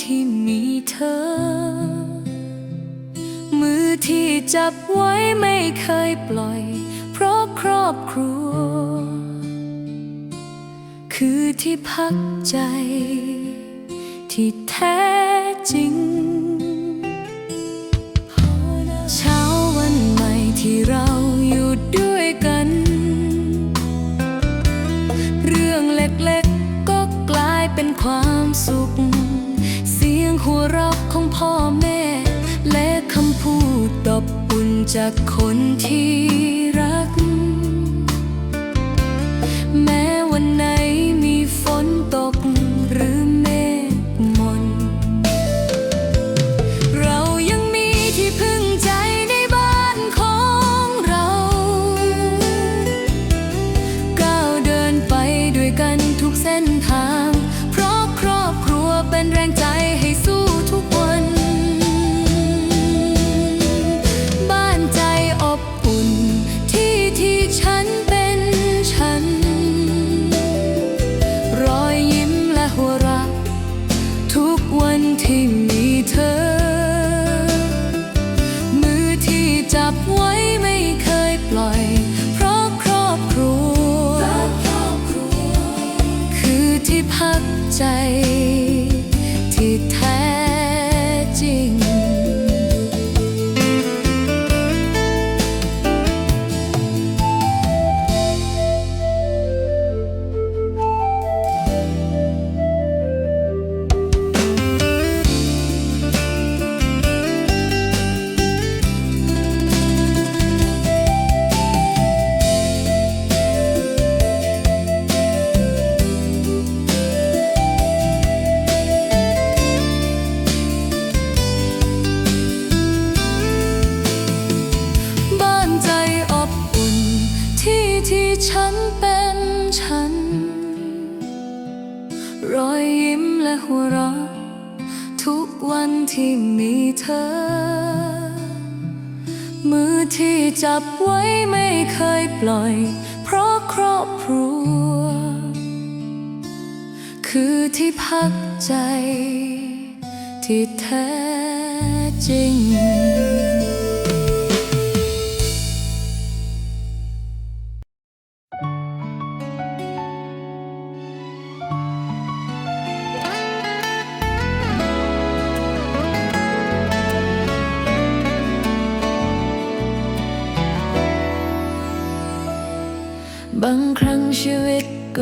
ที่มีเธอ มือที่จับไว้ไม่เคยปล่อย เพราะครอบครัว คือที่พักใจ ที่แท้จริง เช้าวันใหม่ที่เราอยู่ด้วยกัน เรื่องเล็กๆก็กลายเป็นความสุข ยงหัวเราะของพ่อแม่ และคำพูดตอบอุ่นจากคนที่รัก ที่ฉันเป็นฉัน รอยยิ้มและหัวเราะทุกวันที่มีเธอ มือที่จับไว้ไม่เคยปล่อย เพราะครอบครัว คือที่พักใจ ที่แท้จริง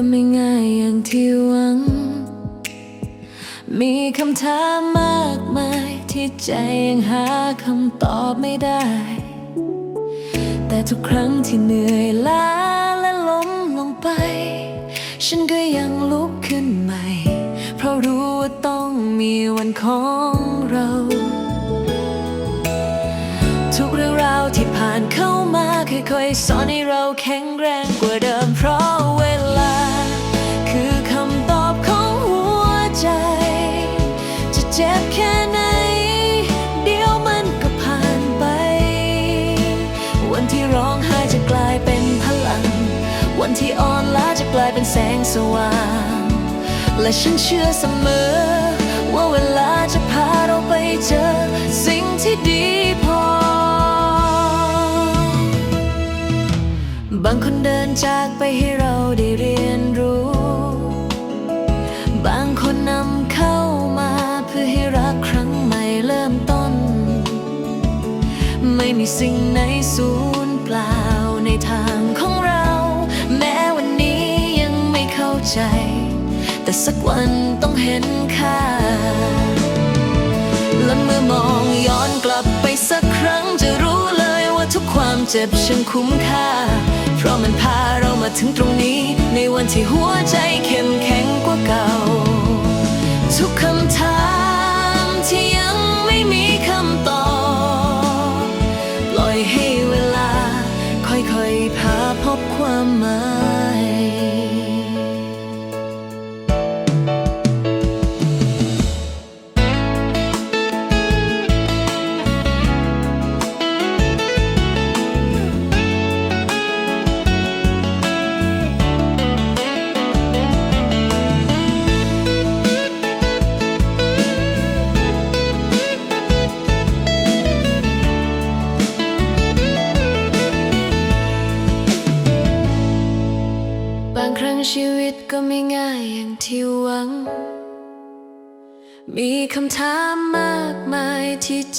ก็ไม่ง่ายอย่างที่หวัง มีคำถามมากมายที่ใจยังหาคำตอบไม่ได้ แต่ทุกครั้งที่เหนื่อยล้าและล้มลงไป ฉันก็ยังลุกขึ้นใหม่ เพราะรู้ว่าต้องมีวันของเรา ทุกเรื่องราวที่ผ่านเข้ามาค่อยๆสอนให้เราแข็งแรงกว่าเดิมเพราะ เป็นแสงสว่าง และฉันเชื่อเสมอ ว่าเวลาจะพาเราไปเจอ สิ่งที่ดีพอ บางคนเดินจากไปให้เราได้เรียนรู้ บางคนนำเข้ามาเพื่อให้รักครั้งใหม่เริ่มต้น ไม่มีสิ่งไหนสูญ ใจ แต่สักวันต้องเห็นค่า และเมื่อมองย้อนกลับไปสักครั้งจะรู้เลยว่าทุกความเจ็บฉันคุ้มค่า เพราะมันพาเรามาถึงตรงนี้ ในวันที่หัวใจเข้มแข็งกว่าเก่า ทุกคำถาม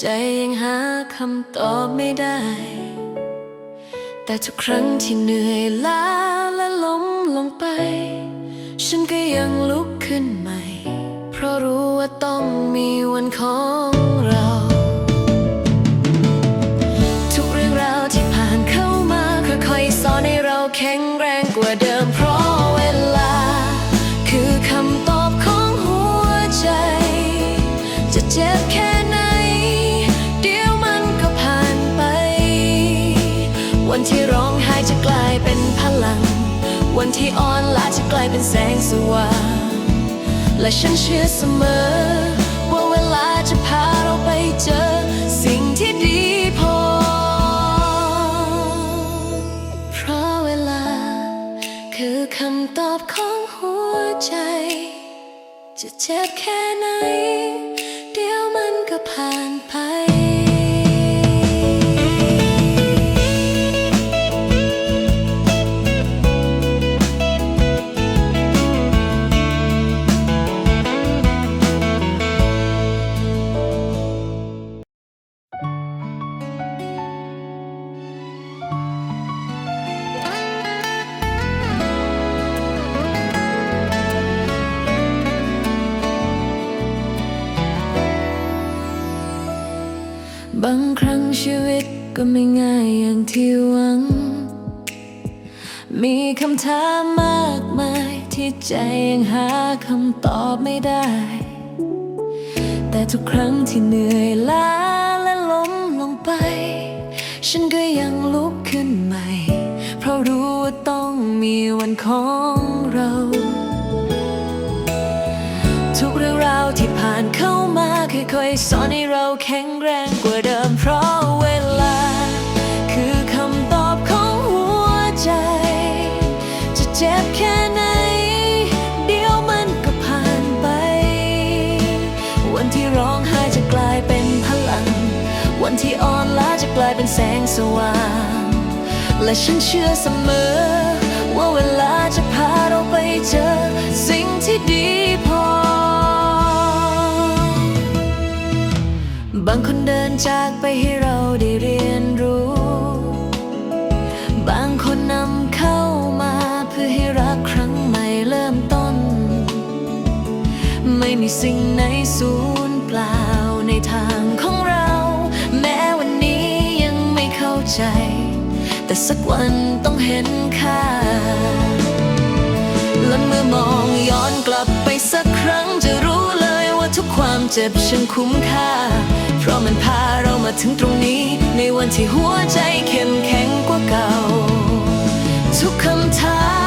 ใจยังหาคำตอบไม่ได้ แต่ทุกครั้งที่เหนื่อยล้าและล้มลงไป ฉันก็ยังลุกขึ้นใหม่ เพราะรู้ว่าต้องมีวันของ ที่อ่อนล้าจะกลายเป็นแสงสว่าง และฉันเชื่อเสมอ ว่าเวลาจะพาเราไปเจอ สิ่งที่ดีพอ เพราะเวลา คือคำตอบของหัวใจ จะเจ็บแค่ไหน ก็ไม่ง่ายอย่างที่หวัง มีคำถามมากมายที่ใจยังหาคำตอบไม่ได้ แต่ทุกครั้งที่เหนื่อยล้าและล้มลงไป ฉันก็ยังลุกขึ้นใหม่ เพราะรู้ว่าต้องมีวันของเรา ทุกเรื่องราวที่ผ่านเข้ามาค่อยๆสอนให้เราแข็งแรงกว่าเดิมเพราะ งสว่าง และฉันเชื่อเสมอ ว่าเวลาจะพาเราไปเจอ สิ่งที่ดีพอ บางคนเดินจากไปให้เราได้เรียนรู้ บางคนนำเข้ามาเพื่อให้รักครั้งใหม่เริ่มต้น ไม่มีสิ่งไหนสูญ ใจ แต่สักวันต้องเห็นค่า และเมื่อมองย้อนกลับไปสักครั้งจะรู้เลยว่าทุกความเจ็บฉันคุ้มค่า เพราะมันพาเรามาถึงตรงนี้ ในวันที่หัวใจเข้มแข็งกว่าเก่า ทุกคำถาม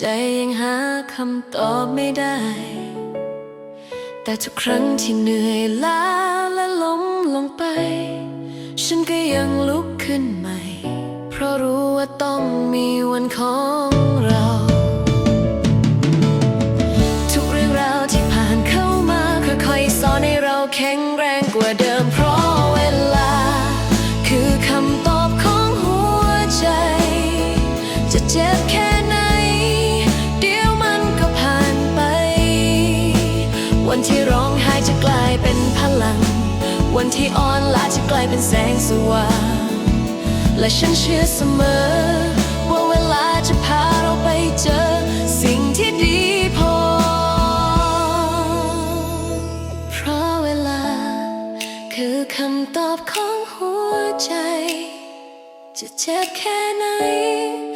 ใจยังหาคำตอบไม่ได้ แต่ทุกครั้งที่เหนื่อยล้าและล้มลงไป ฉันก็ยังลุกขึ้นใหม่ เพราะรู้ว่าต้องมีวันของ ที่อ่อนล้าจะกลายเป็นแสงสว่าง และฉันเชื่อเสมอ ว่าเวลาจะพาเราไปเจอ สิ่งที่ดีพอ เพราะเวลา คือคำตอบของหัวใจ จะเจ็บแค่ไหนเดี๋ยวมันก็ผ่าน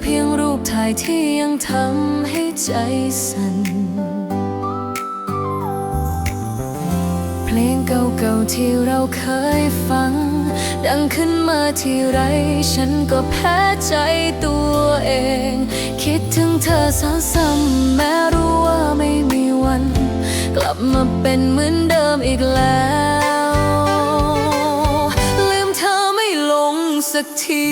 เพียงรูปถ่ายที่ยังทำให้ใจสั่น เพลงเก่าๆที่เราเคยฟัง ดังขึ้นมาทีไรฉันก็แพ้ใจตัวเอง คิดถึงเธอซ้ำๆแม้รู้ว่าไม่มีวัน กลับมาเป็นเหมือนเดิมอีกแล้วลืมเธอไม่ลงสักที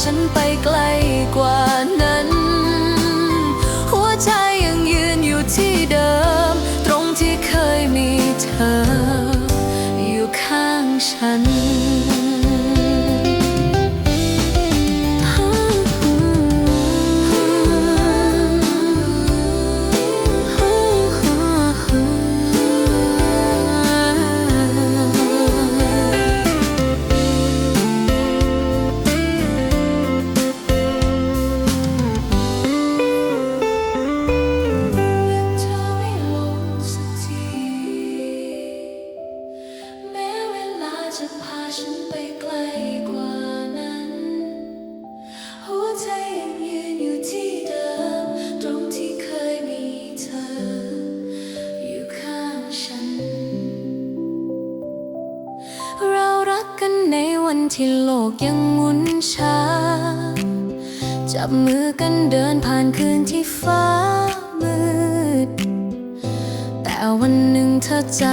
ฉันไปไกลกว่า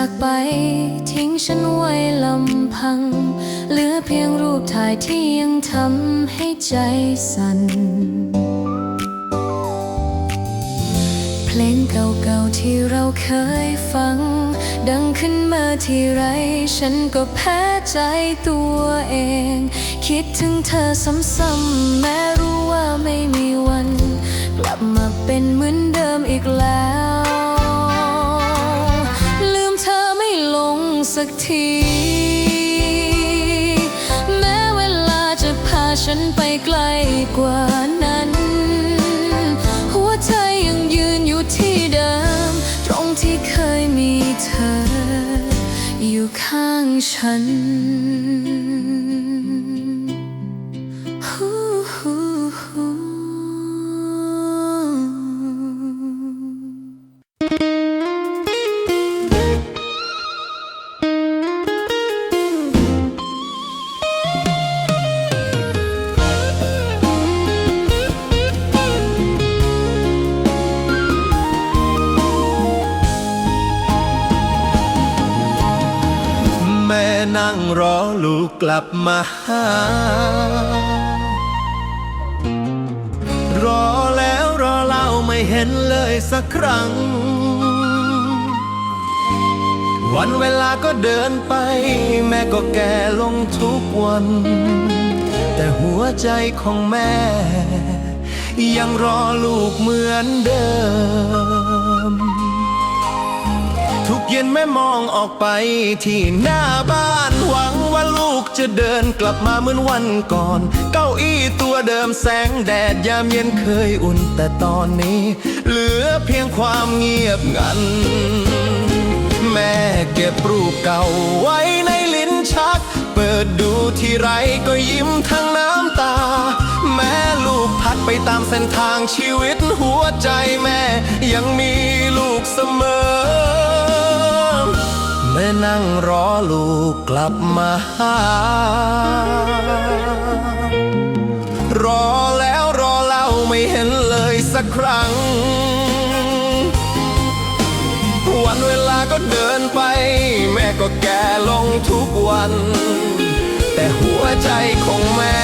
จากไป ทิ้งฉันไว้ลำพัง เหลือเพียงรูปถ่ายที่ยังทำให้ใจสั่น เพลงเก่าๆที่เราเคยฟัง ดังขึ้นมาทีไร ฉันก็แพ้ใจตัวเอง คิดถึงเธอซ้ำๆแม้รู้ว่าไม่มีวัน กลับมาเป็นเหมือนเดิมอีกแล้ว สักที แม้เวลาจะพาฉันไปไกลกว่านั้น หัวใจยังยืนอยู่ที่เดิม ตรงที่เคยมีเธอ อยู่ข้างฉัน รอลูกกลับมาหารอแล้วรอเล่าไม่เห็นเลยสักครั้ง วันเวลาก็เดินไป แม่ก็แก่ลงทุกวัน แต่หัวใจของแม่ ยังรอลูกเหมือนเดิม เย็นแม่มองออกไปที่หน้าบ้านหวังว่าลูกจะเดินกลับมาเหมือนวันก่อน เก้าอี้ตัวเดิมแสงแดดยามเย็นเคยอุ่นแต่ตอนนี้ เหลือเพียงความเงียบงัน แม่เก็บรูปเก่าไว้ในลิ้นชัก เปิดดูที่ไรก็ยิ้มทั้งน้ำตา แม่ลูกพัดไปตามเส้นทางชีวิตหัวใจแม่ ยังมีลูกเสมอ นั่งรอลูกกลับมาหารอแล้วรอเล่าไม่เห็นเลยสักครั้ง วันเวลาก็เดินไป แม่ก็แก่ลงทุกวัน แต่หัวใจของแม่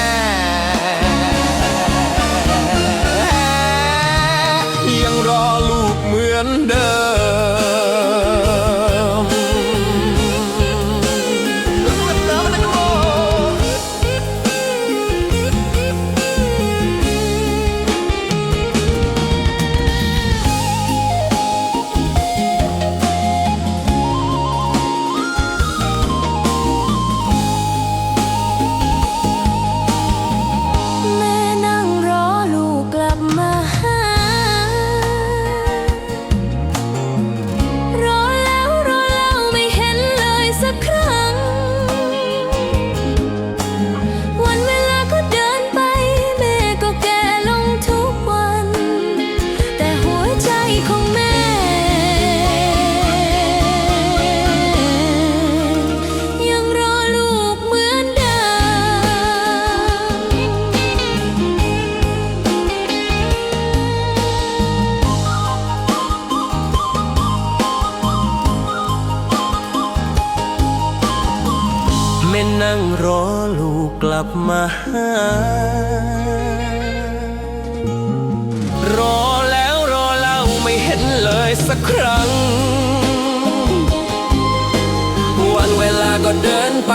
ักครั้ง วันเวลาก็เดินไป